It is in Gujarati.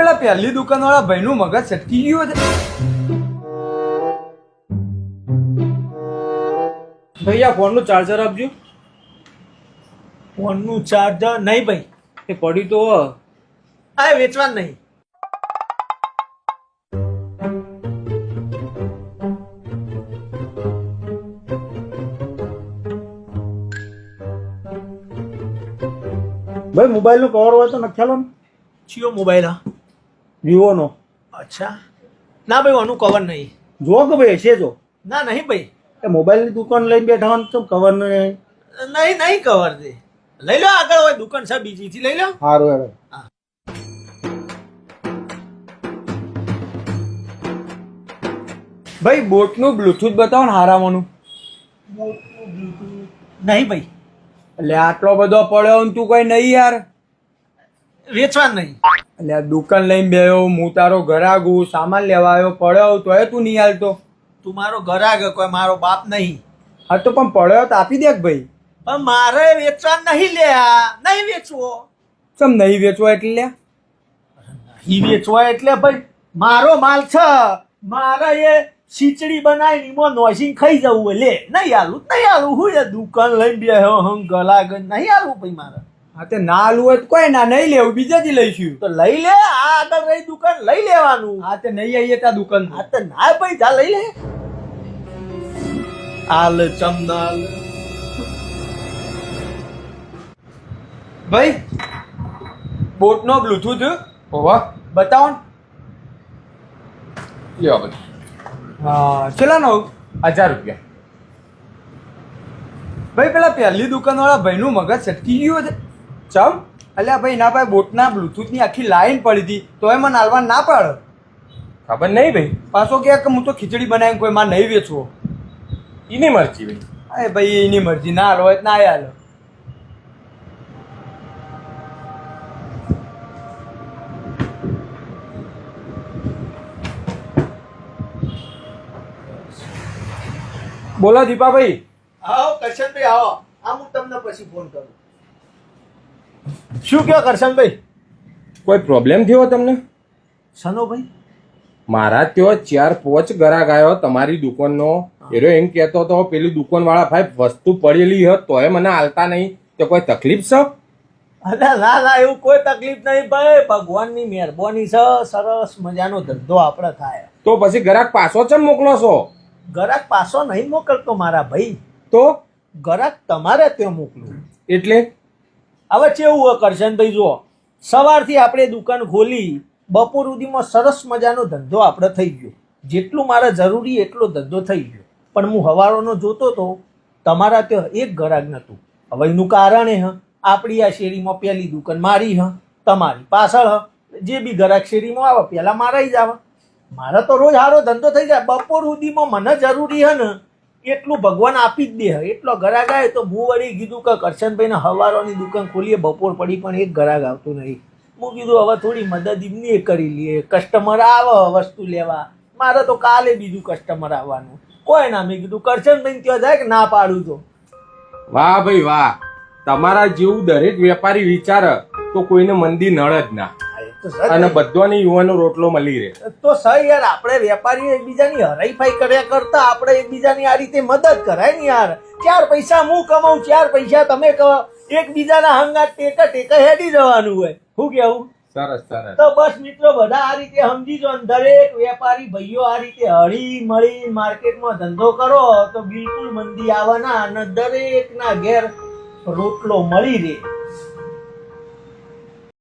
પેલા પહેલી દુકાન વાળા ભાઈ નું મગજ છટકી ગયું છે ભાઈ આ ફોનનું ચાર્જર આપજો. ફોનનું ચાર્જર નહીં ભાઈ. એ પડ્યું તો આ વેચવાનું નહીં. ભાઈ મોબાઈલનું કવર હોય તો નખ્યાલો ને. ચિયો મોબાઈલ હા વિવોનો. અચ્છા. ના ભાઈ આનું કવર નહીં. જો કે ભાઈ હશે જો. ના નહીં ભાઈ. એ મોબાઈલની દુકાન લઈને બેઠા હોય તો કવર નહીં નહીં નહીં કવર દે લઈ લો આગળ હોય દુકાન છે બીજીથી લઈ લો. સારું હેડો ભાઈ બોટનું બ્લુટૂથ બતાવો ને હારામાંનું. નહીં ભાઈ. એટલે આટલો બધો પડ્યો ને તું કઈ નહીં યાર. વેચવા નહીં. એટલે આ દુકાન લઈને બેયો હું તારો ઘરાગુ સામાન લેવા આવ્યો પડ્યો તોય તું નહીં હાલતો? તું મારો ઘરાગ કોઈ મારો બાપ નહીં. હા તો પણ પડ્યો તો આપી દે ભાઈ. પણ મારે વેચવા નહીં લ્યા નહીં વેચવો. ચમ નહીં વેચવો એટલે? લ્યા? નહીં વેચવો એટલે ભાઈ મારો માલ છે મારે એ ખીચડી બનાવી એમાં નોસીને ખાઈ જવું લે નહીં આલું નહીં આલું હું એ દુકાન લઈને બેહ્યો હં ગલાગ નહીં આલું ભાઈ મારે. હા તે ના હાલવું હોય તો કોઈ ના નહીં લેવું બીજાથી લઈશું. તો લઈ લે આ આગળ રહી દુકાન લઈ લેવાનું. હા તે નહીં આવીએ ત્યાં દુકાન આ તે ના ભાઈ જા લઈ લે. આલ ચમનાલ ભાઈ બોટ નો બ્લુટૂથ હોવા. બતાવો ને. લ્યો ભાઈ હા ચલા નો હજાર રૂપિયા. ભાઈ પેલા પહેલી દુકાન વાળા ભાઈ નું મગજ છટકી ગયું છે ચમ? અલ્યા ભાઈ ના ભાઈ બોટના બ્લૂટૂથની આખી લાઈન પડી હતી તો મને હાલવા ના પાડ. ખબર નહીં ભાઈ. પાછો કે કે હું તો ખીચડી બનાવીને કોઈ માં નહીં વેચવો. એની મરજી ભાઈ. અરે ભાઈ એની મરજી. ના હાલો હોય તો ના હાલો. બોલો દીપાભાઈ. આવો કરશનભાઈ આવો. આ હું તમને પછી ફોન કરું. શું કયો કરશનભાઈ? કોઈ પ્રોબ્લેમ થયો તમને? સનો ભાઈ મારા ત્યો ચાર પોચ ગરાક આવ્યો તમારી દુકાનનો. એરો એમ કહેતો હતો પેલી દુકાન વાળા ભાઈ વસ્તુ પડેલી હત તોય મને હાલતા નહીં. તો કોઈ તકલીફ છે? અરે ના ના એવું કોઈ તકલીફ નહીં ભાઈ. ભગવાનની મહેરબાની છે સરસ મજાનો ધંધો આપણે થાય. તો પછી ગરાક પાછો ચમ મોકલો છો? ગરાક પાછો નહીં મોકલતો મારા ભાઈ. તો? ગરાક તમારે ત્યાં મોકલું. એટલે? હવે હોય કરશનભાઈ જુઓ. સવારથી આપણે દુકાન ખોલી, બપોર સુધીમાં સરસ મજાનો ધંધો આપણે થઈ ગયો. જેટલું મારે જરૂરી એટલો ધંધો થઈ ગયો. પણ હું હવારોનો જોતો તો તમારા ત્યાં એક ગરાગ નહોતું. હવે એનું કારણ એ હ, આપણી આ શેરીમાં પહેલી દુકાન મારી હ, તમારી પાછળ હ. જે બી ગરાક શેરીમાં આવે પહેલાં મારા જ આવે. મારા તો રોજ સારો ધંધો થઈ જાય. બપોર સુધીમાં મને જરૂરી હે ને એટલું ભગવાન આપી જ દે. એટલો ગરાગ આવે તો હું વળી કીધું કે કરશનભાઈને હવારોની દુકાન ખોલીએ, બપોર પડી પણ એક ગરાગ આવતું નહીં. હું કીધું, હવે થોડી મદદ એમની કરી લઈએ. કસ્ટમર આવે વસ્તુ લેવા. મારે તો કાલે બીજું કસ્ટમર આવવાનું. કોઈ ના, મેં કીધું કરશનભાઈ ત્યાં જાય કે ના પાડું તો? વાહ ભાઈ વાહ. તમારા જેવું દરેક વેપારી વિચાર તો કોઈને મંદી નળ જ ના. અને બધાને યુવાનો રોટલો મળી રહે. તો સહી યાર આપણે વેપારી એકબીજાની હરાઈફાઈ કર્યા કરતા આપણે એકબીજાની આ રીતે મદદ કરાય ને યાર. ચાર પૈસા હું કમાઉં ચાર પૈસા તમે કહો. એકબીજાના હંગા ટેકા ટેકા હેડી જવાનું હોય. શું કેવું? સરસ સરસ. તો બસ મિત્રો બધા આ રીતે સમજી જો દરેક વેપારી ભાઈઓ આ રીતે હળી મળી માર્કેટમાં ધંધો કરો તો બિલકુલ મંદી આવવાના અને દરેકના ઘેર રોટલો મળી રહે.